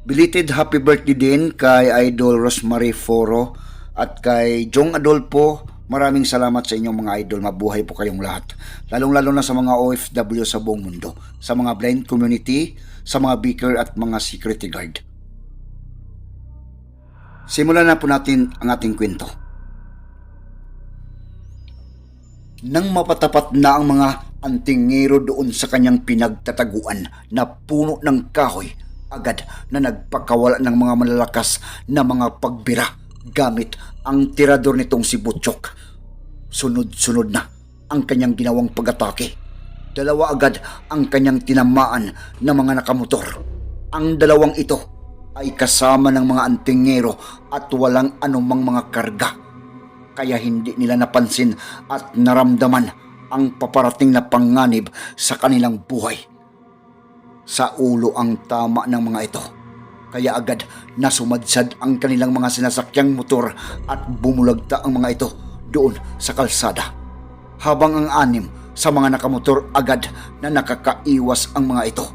Belated happy birthday din kay Idol Rosemary Foro at kay Jong Adolfo. Maraming salamat sa inyong mga idol. Mabuhay po kayong lahat. Lalong-lalo na sa mga OFW sa buong mundo. Sa mga blind community, sa mga beaker at mga security guard. Simulan na po natin ang ating kwento. Nang mapatapat na ang mga antingero doon sa kanyang pinagtataguan na puno ng kahoy, agad na nagpakawala ng mga malalakas na mga pagbira gamit ang tirador nitong si Butchok. Sunod-sunod na ang kanyang ginawang pag-atake. Dalawa agad ang kanyang tinamaan na mga nakamotor. Ang dalawang ito ay kasama ng mga antingero at walang anumang mga karga. Kaya hindi nila napansin at naramdaman ang paparating na panganib sa kanilang buhay sa ulo ang tama ng mga ito. Kaya agad na sumadsad ang kanilang mga sinasakyang motor at bumulagta ang mga ito doon sa kalsada. Habang ang anim sa mga nakamotor agad na nakakaiwas ang mga ito.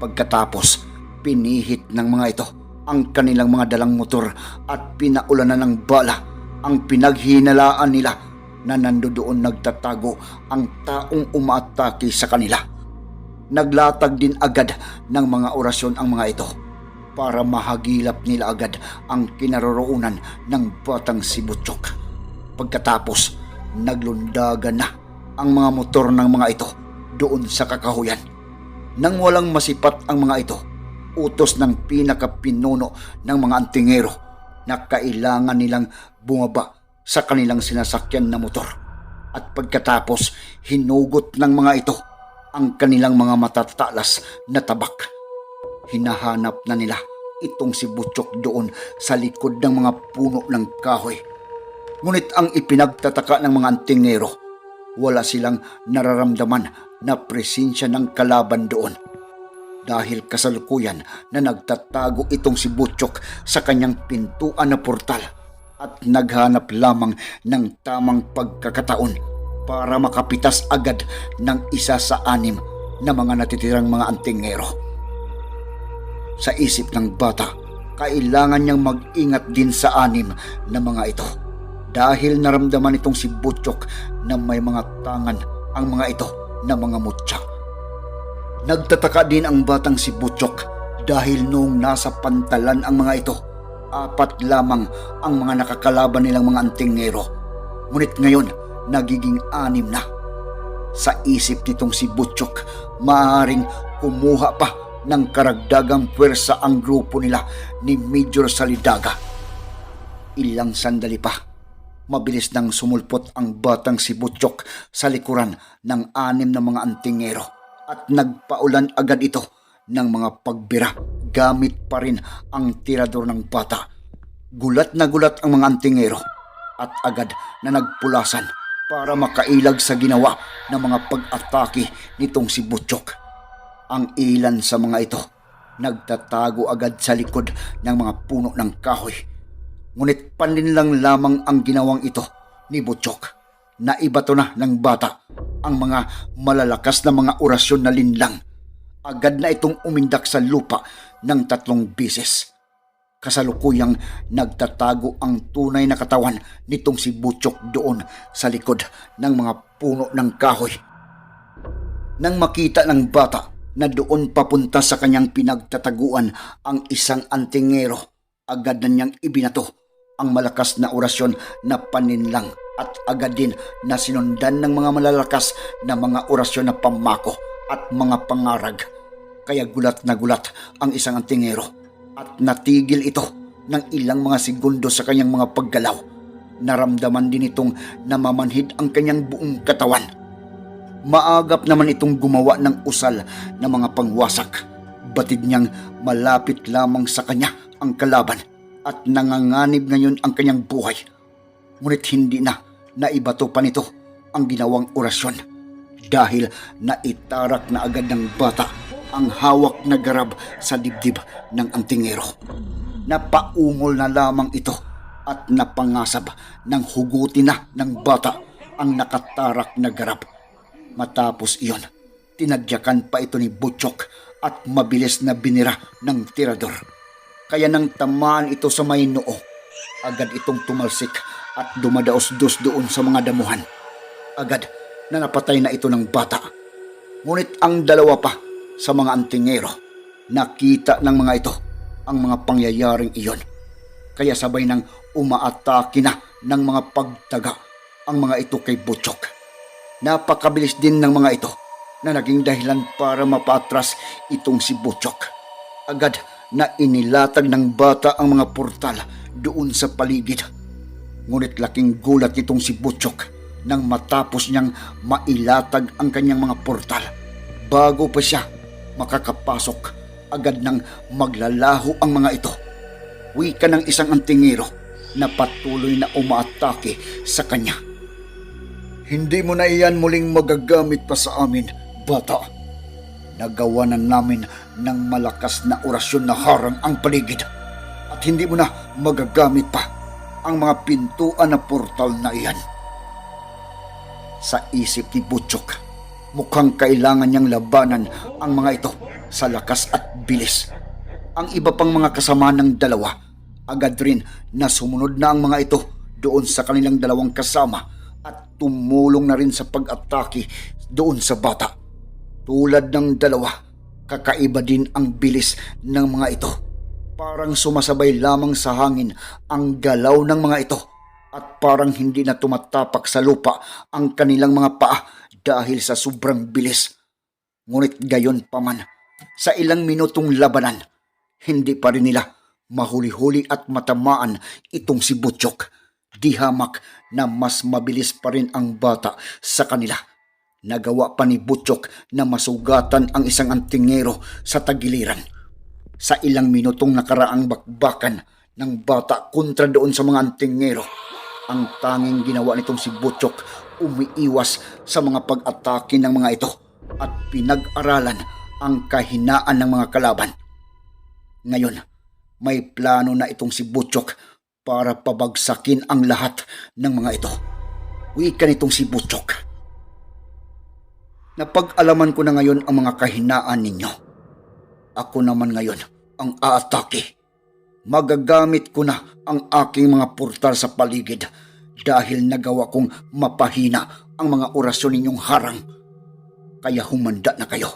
Pagkatapos, pinihit ng mga ito ang kanilang mga dalang motor at pinaulanan ng bala ang pinaghinalaan nila na nandoon nagtatago ang taong umaatake sa kanila naglatag din agad ng mga orasyon ang mga ito para mahagilap nila agad ang kinaroroonan ng batang si Butchok. Pagkatapos, naglundagan na ang mga motor ng mga ito doon sa kakahuyan. Nang walang masipat ang mga ito, utos ng pinakapinuno ng mga antingero na kailangan nilang bumaba sa kanilang sinasakyan na motor. At pagkatapos, hinugot ng mga ito ang kanilang mga matatalas na tabak. Hinahanap na nila itong si Butchok doon sa likod ng mga puno ng kahoy. Ngunit ang ipinagtataka ng mga antingero, wala silang nararamdaman na presensya ng kalaban doon. Dahil kasalukuyan na nagtatago itong si Butchok sa kanyang pintuan na portal at naghanap lamang ng tamang pagkakataon para makapitas agad ng isa sa anim na mga natitirang mga antingero. Sa isip ng bata, kailangan niyang mag-ingat din sa anim na mga ito dahil naramdaman itong si Butchok na may mga tangan ang mga ito na mga mutya. Nagtataka din ang batang si Butchok dahil noong nasa pantalan ang mga ito, apat lamang ang mga nakakalaban nilang mga antingero. Ngunit ngayon, nagiging anim na. Sa isip nitong si Butchok, maaaring kumuha pa ng karagdagang pwersa ang grupo nila ni Major Salidaga. Ilang sandali pa, mabilis nang sumulpot ang batang si Butchok sa likuran ng anim na mga antingero at nagpaulan agad ito ng mga pagbira gamit pa rin ang tirador ng bata. Gulat na gulat ang mga antingero at agad na nagpulasan para makailag sa ginawa ng mga pag-atake nitong si Butchok. Ang ilan sa mga ito nagtatago agad sa likod ng mga puno ng kahoy. Ngunit paninlang lamang ang ginawang ito ni Butchok. Naibato na ng bata ang mga malalakas na mga orasyon na linlang. Agad na itong umindak sa lupa ng tatlong bisis kasalukuyang nagtatago ang tunay na katawan nitong si Butchok doon sa likod ng mga puno ng kahoy. Nang makita ng bata na doon papunta sa kanyang pinagtataguan ang isang antingero, agad na niyang ibinato ang malakas na orasyon na paninlang at agad din na sinundan ng mga malalakas na mga orasyon na pamako at mga pangarag. Kaya gulat na gulat ang isang antingero at natigil ito ng ilang mga segundo sa kanyang mga paggalaw. Naramdaman din itong namamanhid ang kanyang buong katawan. Maagap naman itong gumawa ng usal na mga pangwasak. Batid niyang malapit lamang sa kanya ang kalaban at nanganganib ngayon ang kanyang buhay. Ngunit hindi na naibato pa nito ang ginawang orasyon dahil naitarak na agad ng bata ang hawak na garab sa dibdib ng antingero. Napaungol na lamang ito at napangasab ng hugutin na ng bata ang nakatarak na garab. Matapos iyon, tinadyakan pa ito ni Butchok at mabilis na binira ng tirador. Kaya nang tamaan ito sa may noo, agad itong tumalsik at dumadaos-dos doon sa mga damuhan. Agad na napatay na ito ng bata. Ngunit ang dalawa pa sa mga antingero, nakita ng mga ito ang mga pangyayaring iyon. Kaya sabay nang umaatake na ng mga pagtaga ang mga ito kay Butchok. Napakabilis din ng mga ito na naging dahilan para mapatras itong si Butchok. Agad na inilatag ng bata ang mga portal doon sa paligid. Ngunit laking gulat nitong si Butchok nang matapos niyang mailatag ang kanyang mga portal. Bago pa siya makakapasok, agad nang maglalaho ang mga ito. Wika ng isang antingero na patuloy na umaatake sa kanya. Hindi mo na iyan muling magagamit pa sa amin, bata. Nagawa na namin ng malakas na orasyon na harang ang paligid. At hindi mo na magagamit pa ang mga pintuan na portal na iyan. Sa isip ni Butchok, mukhang kailangan niyang labanan ang mga ito sa lakas at bilis. Ang iba pang mga kasama ng dalawa, agad rin na sumunod na ang mga ito doon sa kanilang dalawang kasama at tumulong na rin sa pag-atake doon sa bata. Tulad ng dalawa, kakaiba din ang bilis ng mga ito. Parang sumasabay lamang sa hangin ang galaw ng mga ito at parang hindi na tumatapak sa lupa ang kanilang mga paa dahil sa sobrang bilis. Ngunit gayon pa man, sa ilang minutong labanan, hindi pa rin nila mahuli-huli at matamaan itong si Butchok. Di hamak na mas mabilis pa rin ang bata sa kanila. Nagawa pa ni Butchok na masugatan ang isang antingero sa tagiliran. Sa ilang minutong nakaraang bakbakan ng bata kontra doon sa mga antingero, ang tanging ginawa nitong si Butchok umiiwas sa mga pag-atake ng mga ito at pinag-aralan ang kahinaan ng mga kalaban. Ngayon, may plano na itong si Butchok para pabagsakin ang lahat ng mga ito. Wika nitong si Butchok. Napag-alaman ko na ngayon ang mga kahinaan ninyo. Ako naman ngayon ang aatake. Magagamit ko na ang aking mga portal sa paligid dahil nagawa kong mapahina ang mga orasyon ninyong harang. Kaya humanda na kayo.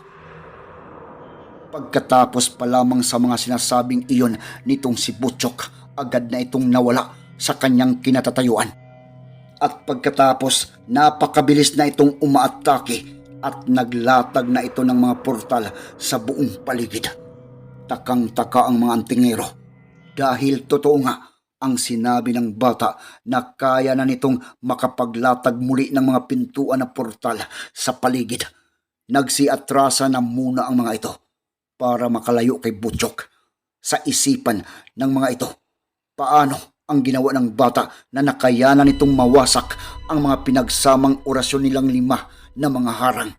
Pagkatapos pa lamang sa mga sinasabing iyon nitong si Butchok, agad na itong nawala sa kanyang kinatatayuan. At pagkatapos, napakabilis na itong umaatake at naglatag na ito ng mga portal sa buong paligid. Takang-taka ang mga antingero dahil totoo nga ang sinabi ng bata na kaya na nitong makapaglatag muli ng mga pintuan na portal sa paligid. Nagsiatrasa na muna ang mga ito para makalayo kay Butchok. Sa isipan ng mga ito, paano ang ginawa ng bata na nakayanan nitong mawasak ang mga pinagsamang orasyon nilang lima na mga harang.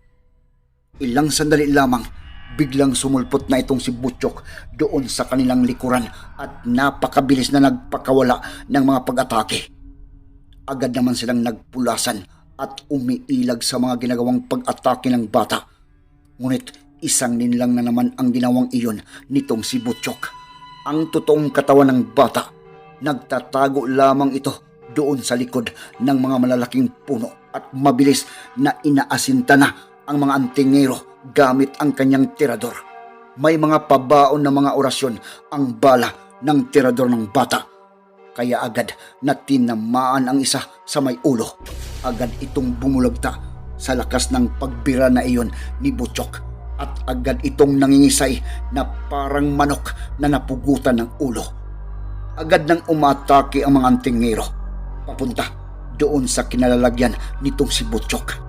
Ilang sandali lamang, biglang sumulpot na itong si Butchok doon sa kanilang likuran at napakabilis na nagpakawala ng mga pag-atake. Agad naman silang nagpulasan at umiilag sa mga ginagawang pag-atake ng bata. Ngunit isang ninlang na naman ang ginawang iyon nitong si Butchok. Ang totoong katawan ng bata, nagtatago lamang ito doon sa likod ng mga malalaking puno at mabilis na inaasinta na ang mga antingero gamit ang kanyang tirador. May mga pabaon na mga orasyon ang bala ng tirador ng bata. Kaya agad na tinamaan ang isa sa may ulo. Agad itong bumulagta sa lakas ng pagbira na iyon ni Butchok at agad itong nangingisay na parang manok na napugutan ng ulo. Agad nang umatake ang mga antingero papunta doon sa kinalalagyan nitong si Butchok.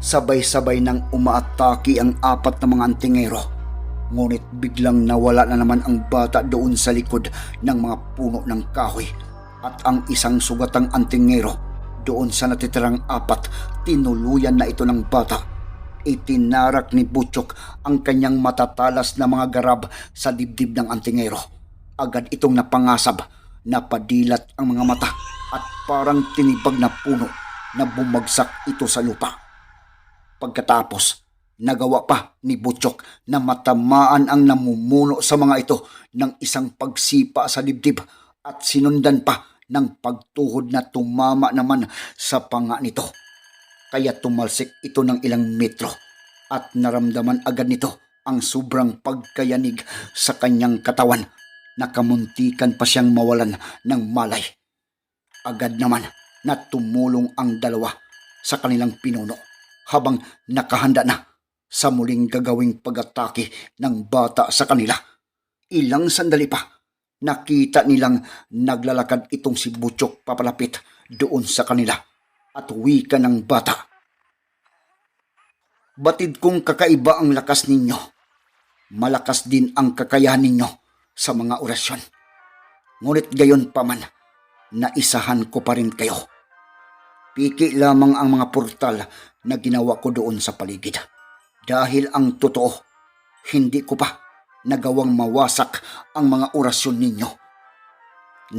Sabay-sabay nang umaatake ang apat na mga antingero. Ngunit biglang nawala na naman ang bata doon sa likod ng mga puno ng kahoy at ang isang sugatang antingero doon sa natitirang apat tinuluyan na ito ng bata. Itinarak ni Butchok ang kanyang matatalas na mga garab sa dibdib ng antingero. Agad itong napangasab, napadilat ang mga mata at parang tinibag na puno na bumagsak ito sa lupa. Pagkatapos, nagawa pa ni Butchok na matamaan ang namumuno sa mga ito ng isang pagsipa sa dibdib at sinundan pa ng pagtuhod na tumama naman sa panga nito. Kaya tumalsik ito ng ilang metro at naramdaman agad nito ang sobrang pagkayanig sa kanyang katawan. Nakamuntikan pa siyang mawalan ng malay. Agad naman na tumulong ang dalawa sa kanilang pinuno habang nakahanda na sa muling gagawing pag-atake ng bata sa kanila. Ilang sandali pa, nakita nilang naglalakad itong si Butchok papalapit doon sa kanila at wika ng bata. Batid kong kakaiba ang lakas ninyo. Malakas din ang kakayahan ninyo sa mga orasyon. Ngunit gayon pa man, naisahan ko pa rin kayo. Piki lamang ang mga portal na ginawa ko doon sa paligid. Dahil ang totoo, hindi ko pa nagawang mawasak ang mga orasyon ninyo.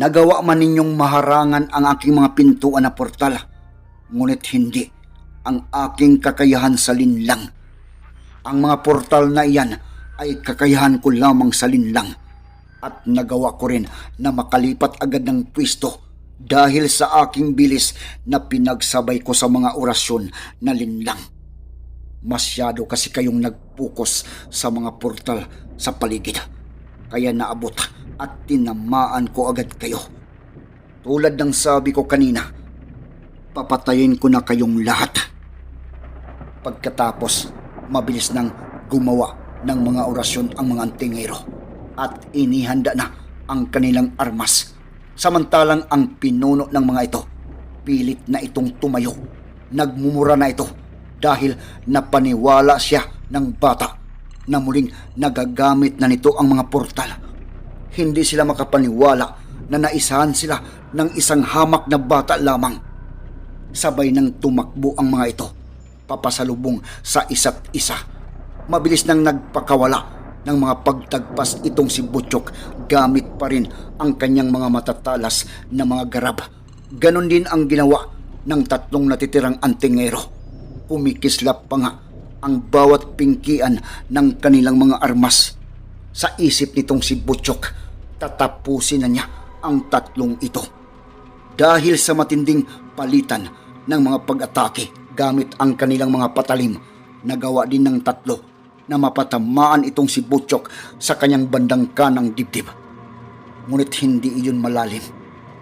Nagawa man ninyong maharangan ang aking mga pintuan na portal, ngunit hindi ang aking kakayahan sa linlang. Ang mga portal na iyan ay kakayahan ko lamang sa linlang at nagawa ko rin na makalipat agad ng pwesto dahil sa aking bilis na pinagsabay ko sa mga orasyon na linlang. Masyado kasi kayong nagpukos sa mga portal sa paligid. Kaya naabot at tinamaan ko agad kayo. Tulad ng sabi ko kanina, papatayin ko na kayong lahat. Pagkatapos, mabilis nang gumawa ng mga orasyon ang mga antingero at inihanda na ang kanilang armas. Samantalang ang pinuno ng mga ito, pilit na itong tumayo. Nagmumura na ito dahil napaniwala siya ng bata na muling nagagamit na nito ang mga portal. Hindi sila makapaniwala na naisahan sila ng isang hamak na bata lamang. Sabay nang tumakbo ang mga ito, papasalubong sa isa't isa. Mabilis nang nagpakawala ng mga pagtagpas itong si Butchok gamit pa rin ang kanyang mga matatalas na mga garab. Ganon din ang ginawa ng tatlong natitirang antingero. Kumikislap pa nga ang bawat pingkian ng kanilang mga armas. Sa isip nitong si Butchok, tatapusin na niya ang tatlong ito. Dahil sa matinding palitan ng mga pag-atake gamit ang kanilang mga patalim, nagawa din ng tatlo na mapatamaan itong si Butchok sa kanyang bandang kanang dibdib. Ngunit hindi iyon malalim.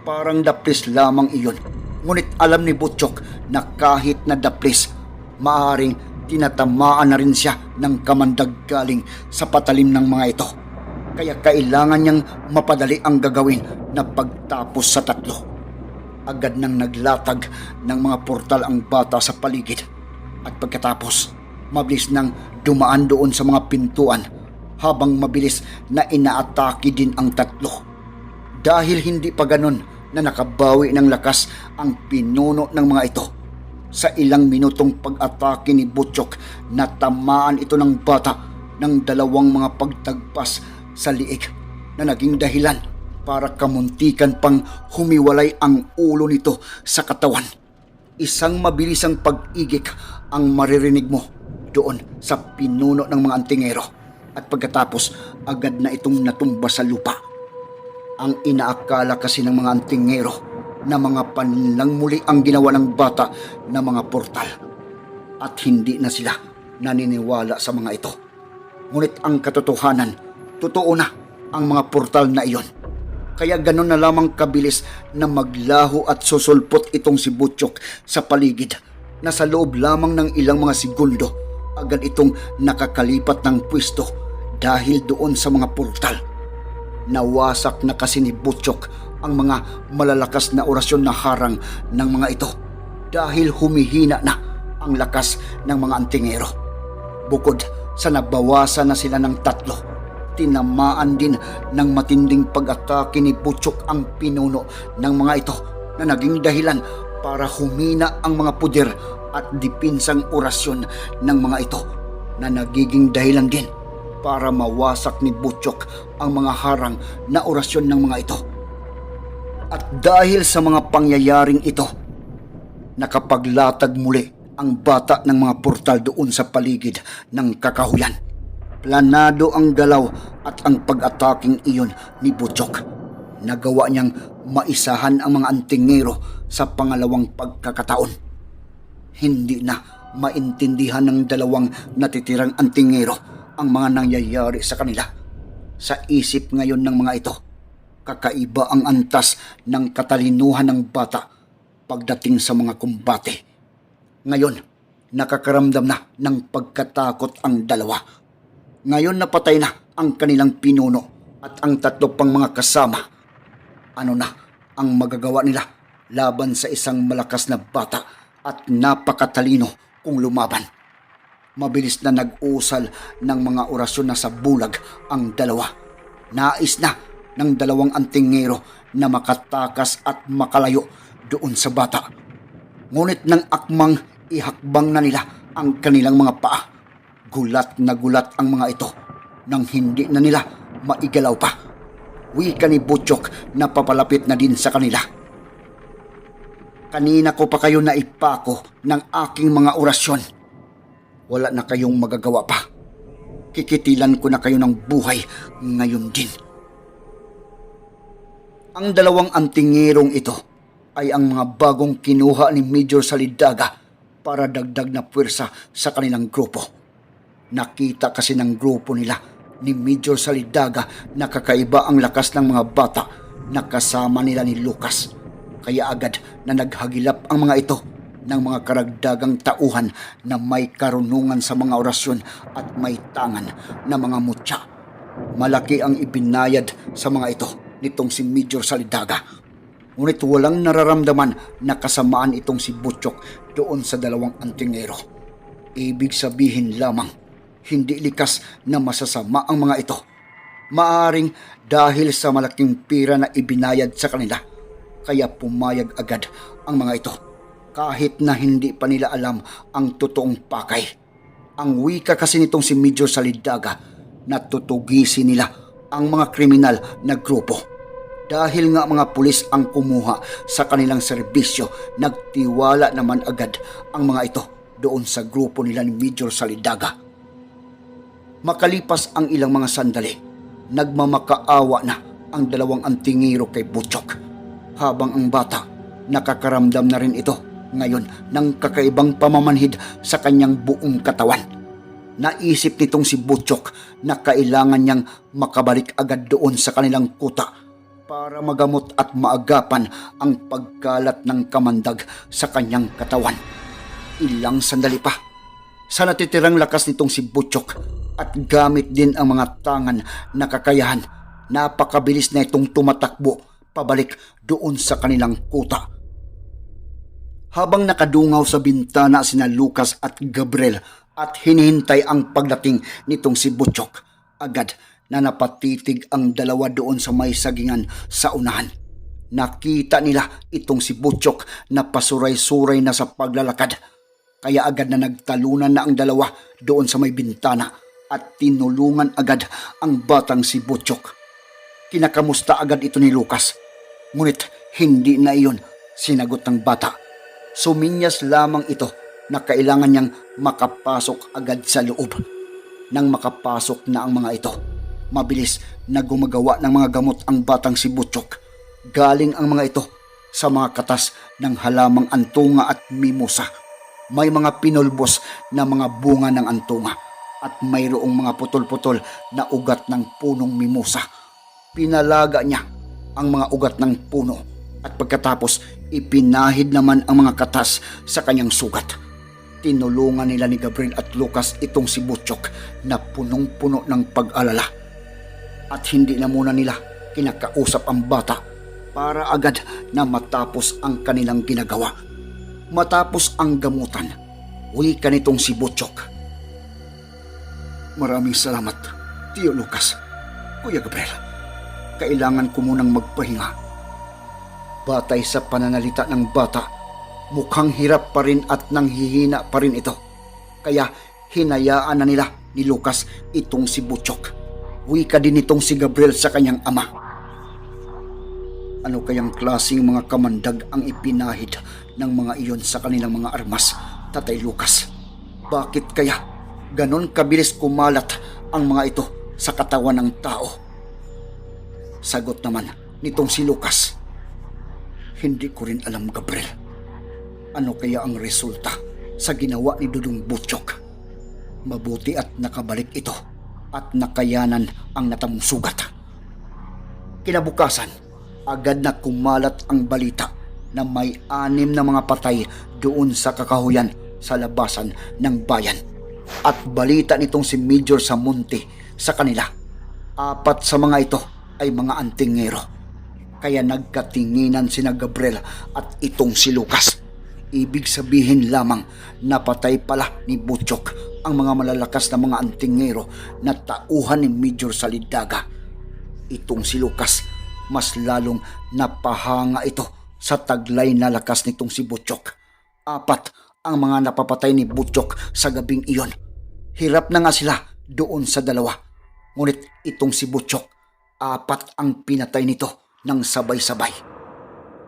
Parang daplis lamang iyon. Ngunit alam ni Butchok na kahit na daplis, maaring tinatamaan na rin siya ng kamandag galing sa patalim ng mga ito. Kaya kailangan niyang mapadali ang gagawin na pagtapos sa tatlo. Agad nang naglatag ng mga portal ang bata sa paligid. At pagkatapos, mabilis nang dumaan doon sa mga pintuan habang mabilis na inaatake din ang tatlo. Dahil hindi pa ganon na nakabawi ng lakas ang pinuno ng mga ito. Sa ilang minutong pag-atake ni Butchok, natamaan ito ng bata ng dalawang mga pagtagpas sa liig na naging dahilan para kamuntikan pang humiwalay ang ulo nito sa katawan. Isang mabilisang pag-igik ang maririnig mo doon sa pinuno ng mga antingero at pagkatapos agad na itong natumba sa lupa. Ang inaakala kasi ng mga antingero na mga panlang muli ang ginawa ng bata na mga portal at hindi na sila naniniwala sa mga ito. Ngunit ang katotohanan, totoo na ang mga portal na iyon. Kaya ganun na lamang kabilis na maglaho at susulpot itong si Butchok sa paligid na sa loob lamang ng ilang mga segundo agad itong nakakalipat ng pwesto dahil doon sa mga portal. Nawasak na kasi ni Butchok ang mga malalakas na orasyon na harang ng mga ito dahil humihina na ang lakas ng mga antingero. Bukod sa nabawasan na sila ng tatlo. Tinamaan din ng matinding pag-atake ni Butchok ang pinuno ng mga ito na naging dahilan para humina ang mga puder at dipinsang orasyon ng mga ito na nagiging dahilan din para mawasak ni Butchok ang mga harang na orasyon ng mga ito. At dahil sa mga pangyayaring ito, nakapaglatag muli ang bata ng mga portal doon sa paligid ng kakahuyan. Planado ang galaw at ang pag-ataking iyon ni Butchok. Nagawa niyang maisahan ang mga antingero sa pangalawang pagkakataon. Hindi na maintindihan ng dalawang natitirang antingero ang mga nangyayari sa kanila. Sa isip ngayon ng mga ito, kakaiba ang antas ng katalinuhan ng bata pagdating sa mga kumbate. Ngayon, nakakaramdam na ng pagkatakot ang dalawa. Ngayon napatay na ang kanilang pinuno at ang tatlo pang mga kasama. Ano na ang magagawa nila laban sa isang malakas na bata at napakatalino kung lumaban. Mabilis na nag-usal ng mga orasyon na sa bulag ang dalawa. Nais na ng dalawang antingero na makatakas at makalayo doon sa bata. Ngunit nang akmang ihakbang na nila ang kanilang mga paa, gulat na gulat ang mga ito nang hindi na nila maigalaw pa. Wika ni Butchok na papalapit na din sa kanila. Kanina ko pa kayo na ipako ng aking mga orasyon. Wala na kayong magagawa pa. Kikitilan ko na kayo ng buhay ngayon din. Ang dalawang antingirong ito ay ang mga bagong kinuha ni Major Salidaga para dagdag na puwersa sa kanilang grupo. Nakita kasi ng grupo nila ni Major Salidaga na kakaiba ang lakas ng mga bata na kasama nila ni Lucas. Kaya agad na naghagilap ang mga ito ng mga karagdagang tauhan na may karunungan sa mga orasyon at may tangan na mga mutya. Malaki ang ibinayad sa mga ito nitong si Major Salidaga. Ngunit walang nararamdaman na kasamaan itong si Butchok doon sa dalawang antingero. Ibig sabihin lamang, hindi likas na masasama ang mga ito. Maaring dahil sa malaking pira na ibinayad sa kanila, kaya pumayag agad ang mga ito kahit na hindi pa nila alam ang totoong pakay. Ang wika kasi nitong si Major Salidaga na tutugisi nila ang mga kriminal na grupo. Dahil nga mga pulis ang kumuha sa kanilang serbisyo, nagtiwala naman agad ang mga ito doon sa grupo nila ni Major Salidaga. Makalipas ang ilang mga sandali, nagmamakaawa na ang dalawang antingiro kay Butchok. Habang ang bata, nakakaramdam na rin ito ngayon ng kakaibang pamamanhid sa kanyang buong katawan. Naisip nitong si Butchok na kailangan niyang makabalik agad doon sa kanilang kuta para magamot at maagapan ang pagkalat ng kamandag sa kanyang katawan. Ilang sandali pa. Sa natitirang lakas nitong si Butchok at gamit din ang mga tangan na kakayahan, napakabilis na itong tumatakbo pabalik doon sa kanilang kuta. Habang nakadungaw sa bintana sina Lucas at Gabriel at hinihintay ang pagdating nitong si Butchok, agad na napatitig ang dalawa doon sa may sagingan sa unahan. Nakita nila itong si Butchok na pasuray-suray na sa paglalakad. Kaya agad na nagtalunan na ang dalawa doon sa may bintana at tinulungan agad ang batang si Butchok. Kinakamusta agad ito ni Lucas. Ngunit hindi na iyon sinagot ng bata. Suminyas lamang ito na kailangan niyang makapasok agad sa loob. Nang makapasok na ang mga ito, mabilis na gumagawa ng mga gamot ang batang si Butchok. Galing ang mga ito sa mga katas ng halamang antunga at mimosa. May mga pinulbos na mga bunga ng antunga at mayroong mga putol-putol na ugat ng punong mimosa. Pinalaga niya ang mga ugat ng puno at pagkatapos ipinahid naman ang mga katas sa kanyang sugat. Tinulungan nila ni Gabriel at Lucas itong si Butchok na punong-puno ng pag-alala. At hindi na muna nila kinakausap ang bata para agad na matapos ang kanilang ginagawa. Matapos ang gamutan, wika nitong si Butchok. Maraming salamat, Tio Lucas. Kuya Gabriel, kailangan ko munang magpahinga. Batay sa pananalita ng bata, mukhang hirap pa rin at nanghihina pa rin ito. Kaya hinayaan na nila ni Lucas itong si Butchok. Wika din itong si Gabriel sa kanyang ama. Ano kayang klaseng mga kamandag ang ipinahid ng mga iyon sa kanilang mga armas, Tatay Lucas? Bakit kaya ganon kabilis kumalat ang mga ito sa katawan ng tao? Sagot naman nitong si Lucas. Hindi ko rin alam, Gabriel. Ano kaya ang resulta sa ginawa ni Dudong Butchok? Mabuti at nakabalik ito at nakayanan ang natamong sugat. Kinabukasan, agad na kumalat ang balita na may anim na mga patay doon sa kakahuyan sa labasan ng bayan. At balita nitong si Major Samunti sa kanila. Apat sa mga ito ay mga antingero. Kaya nagkatinginan sina Gabriel at itong si Lucas. Ibig sabihin lamang na patay pala ni Butchok ang mga malalakas na mga antingero na tauhan ni Major Salidaga. Itong si Lucas, mas lalong napahanga ito sa taglay na lakas nitong si Butchok. Apat ang mga napapatay ni Butchok sa gabing iyon. Hirap na nga sila doon sa dalawa. Ngunit itong si Butchok, apat ang pinatay nito ng sabay-sabay.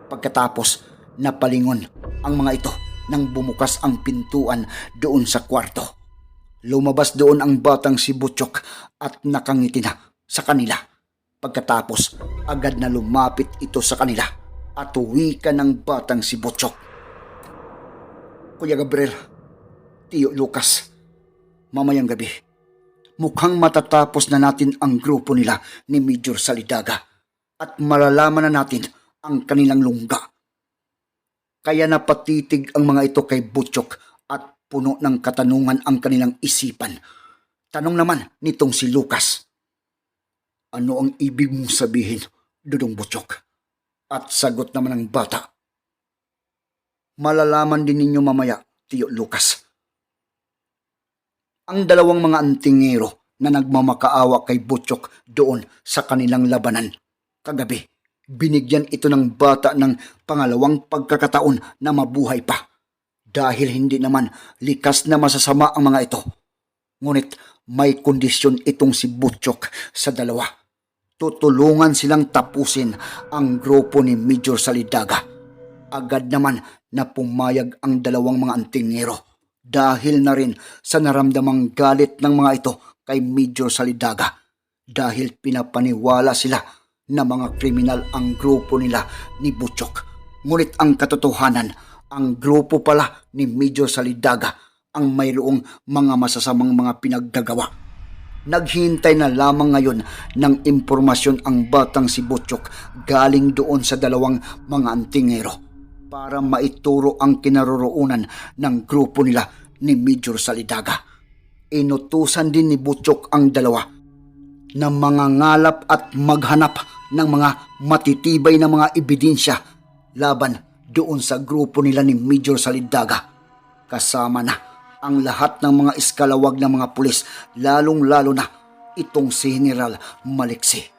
Pagkatapos, napalingon ang mga ito nang bumukas ang pintuan doon sa kwarto. Lumabas doon ang batang si Butchok at nakangiti na sa kanila. Pagkatapos, agad na lumapit ito sa kanila at uwi ka ng batang si Butchok. Kuya Gabriel, Tio Lucas, mamayang gabi, mukhang matatapos na natin ang grupo nila ni Major Salidaga at malalaman na natin ang kanilang lungga. Kaya napatitig ang mga ito kay Butchok at puno ng katanungan ang kanilang isipan. Tanong naman nitong si Lucas. Ano ang ibig mong sabihin, Dudong Butchok? At sagot naman ng bata. Malalaman din ninyo mamaya, Tio Lucas. Ang dalawang mga antingero na nagmamakaawa kay Butchok doon sa kanilang labanan. Kagabi, binigyan ito ng bata ng pangalawang pagkakataon na mabuhay pa. Dahil hindi naman likas na masasama ang mga ito. Ngunit may kondisyon itong si Butchok sa dalawa. Tutulungan silang tapusin ang grupo ni Major Salidaga. Agad naman na pumayag ang dalawang mga antingero dahil na rin sa naramdamang galit ng mga ito kay Major Salidaga dahil pinapaniwala sila na mga kriminal ang grupo nila ni Butchok. Ngunit ang katotohanan, ang grupo pala ni Major Salidaga ang mayroong mga masasamang mga pinaggagawa. Naghintay na lamang ngayon ng impormasyon ang batang si Butchok galing doon sa dalawang mga antingero para maituro ang kinaroroonan ng grupo nila ni Major Salidaga. Inutusan din ni Butchok ang dalawa na mangangalap at maghanap ng mga matitibay na mga ebidensya laban doon sa grupo nila ni Major Salidaga. Kasama na ang lahat ng mga iskalawag ng mga pulis, lalong-lalo na itong si General Maliksi.